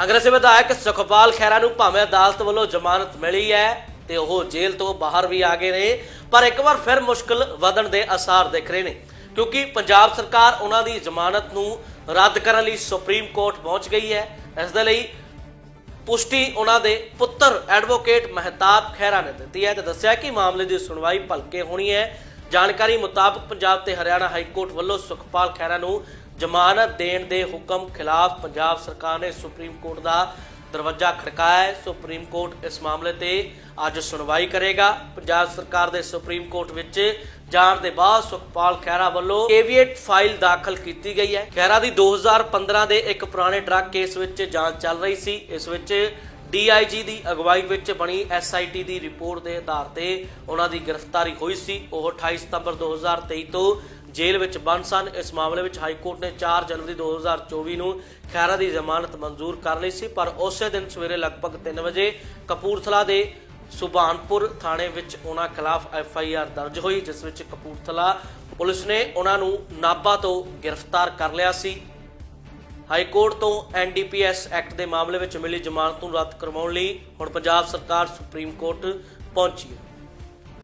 ਕਾਂਗਰਸੀ ਵਿਧਾਇਕ ਸੁਖਪਾਲ ਖਹਿਰਾ ਨੂੰ ਭਾਵੇਂ ਅਦਾਲਤ ਵੱਲੋਂ ਜ਼ਮਾਨਤ ਮਿਲੀ ਹੈ ਤੇ ਉਹ ਜੇਲ੍ਹ ਤੋਂ ਬਾਹਰ ਵੀ ਆ ਗਏ ਨੇ, ਪਰ ਇੱਕ ਵਾਰ ਫਿਰ ਮੁਸ਼ਕਲ ਵਧਣ ਦੇ ਅਸਾਰ ਦਿਖ ਰਹੇ ਨੇ, ਕਿਉਂਕਿ ਪੰਜਾਬ ਸਰਕਾਰ ਉਹਨਾਂ ਦੀ ਜ਼ਮਾਨਤ ਨੂੰ ਰੱਦ ਕਰਨ ਲਈ ਸੁਪਰੀਮ ਕੋਰਟ ਪਹੁੰਚ ਗਈ ਹੈ। ਇਸ ਦੇ ਲਈ ਪੁਸ਼ਟੀ ਉਹਨਾਂ ਦੇ ਪੁੱਤਰ ਐਡਵੋਕੇਟ ਮਹਿਤਾਬ ਖਹਿਰਾ ਨੇ ਦਿੱਤੀ ਹੈ ਤੇ ਦੱਸਿਆ ਕਿ ਮਾਮਲੇ ਦੀ ਸੁਣਵਾਈ ਭਲਕੇ ਹੋਣੀ ਹੈ। ਜਾਣਕਾਰੀ ਮੁਤਾਬਕ ਪੰਜਾਬ ਤੇ ਹਰਿਆਣਾ ਹਾਈ ਕੋਰਟ ਵੱਲੋਂ ਸੁਖਪਾਲ ਖਹਿਰਾ ਨੂੰ ਜ਼ਮਾਨਤ ਦੇਣ ਦੇ ਹੁਕਮ ਖਿਲਾਫ ਪੰਜਾਬ ਸਰਕਾਰ ਨੇ ਸੁਪਰੀਮ ਕੋਰਟ ਦਾ ਦਰਵਾਜ਼ਾ ਖੜਕਾਇਆ ਹੈ। ਸੁਪਰੀਮ ਕੋਰਟ ਇਸ ਮਾਮਲੇ ਤੇ ਅੱਜ ਸੁਣਵਾਈ ਕਰੇਗਾ। ਪੰਜਾਬ ਸਰਕਾਰ ਦੇ ਸੁਪਰੀਮ ਕੋਰਟ ਵਿੱਚ ਜਾਣ ਦੇ ਬਾਅਦ ਸੁਖਪਾਲ ਖਹਿਰਾ ਵੱਲੋਂ ਕੇਵੀਏਟ ਫਾਈਲ ਦਾਖਲ ਕੀਤੀ ਗਈ ਹੈ। ਖਹਿਰਾ ਦੀ 2015 ਦੇ ਇੱਕ ਪੁਰਾਣੇ ਡਰੱਗ ਕੇਸ ਵਿੱਚ ਜਾਂਚ ਚੱਲ ਰਹੀ ਸੀ। ਇਸ ਵਿੱਚ ਡੀਆਈਜੀ ਦੀ ਅਗਵਾਈ ਵਿੱਚ ਬਣੀ ਐਸਆਈਟੀ ਦੀ ਰਿਪੋਰਟ ਦੇ ਆਧਾਰ ਤੇ ਉਹਨਾਂ ਦੀ ਗ੍ਰਿਫਤਾਰੀ ਹੋਈ ਸੀ। ਉਹ 28 ਸਤੰਬਰ 2023 ਤੋਂ ਜੇਲ੍ਹ ਵਿੱਚ ਬੰਦ ਸਨ। ਇਸ ਮਾਮਲੇ ਵਿੱਚ ਹਾਈ ਕੋਰਟ ਨੇ 4 ਜਨਵਰੀ 2024 ਨੂੰ ਖੈਰਾ ਦੀ ਜ਼ਮਾਨਤ ਮਨਜ਼ੂਰ ਕਰ ਲਈ ਸੀ, ਪਰ ਉਸੇ ਦਿਨ ਸਵੇਰੇ ਲਗਭਗ 3 ਵਜੇ ਕਪੂਰਥਲਾ ਦੇ ਸੁਭਾਨਪੁਰ ਥਾਣੇ ਵਿੱਚ ਉਹਨਾਂ ਖਿਲਾਫ ਐਫ ਆਈ ਆਰ ਦਰਜ ਹੋਈ, ਜਿਸ ਵਿੱਚ ਕਪੂਰਥਲਾ ਪੁਲਿਸ ਨੇ ਉਹਨਾਂ ਨੂੰ ਨਾਭਾ ਤੋਂ ਗ੍ਰਿਫਤਾਰ ਕਰ ਲਿਆ ਸੀ। ਹਾਈ ਕੋਰਟ ਤੋਂ ਐਨਡੀਪੀਐਸ ਐਕਟ ਦੇ ਮਾਮਲੇ ਵਿੱਚ ਮਿਲੀ ਜ਼ਮਾਨਤ ਨੂੰ ਰੱਦ ਕਰਵਾਉਣ ਲਈ ਹੁਣ ਪੰਜਾਬ ਸਰਕਾਰ ਸੁਪਰੀਮ ਕੋਰਟ ਪਹੁੰਚੀ ਹੈ।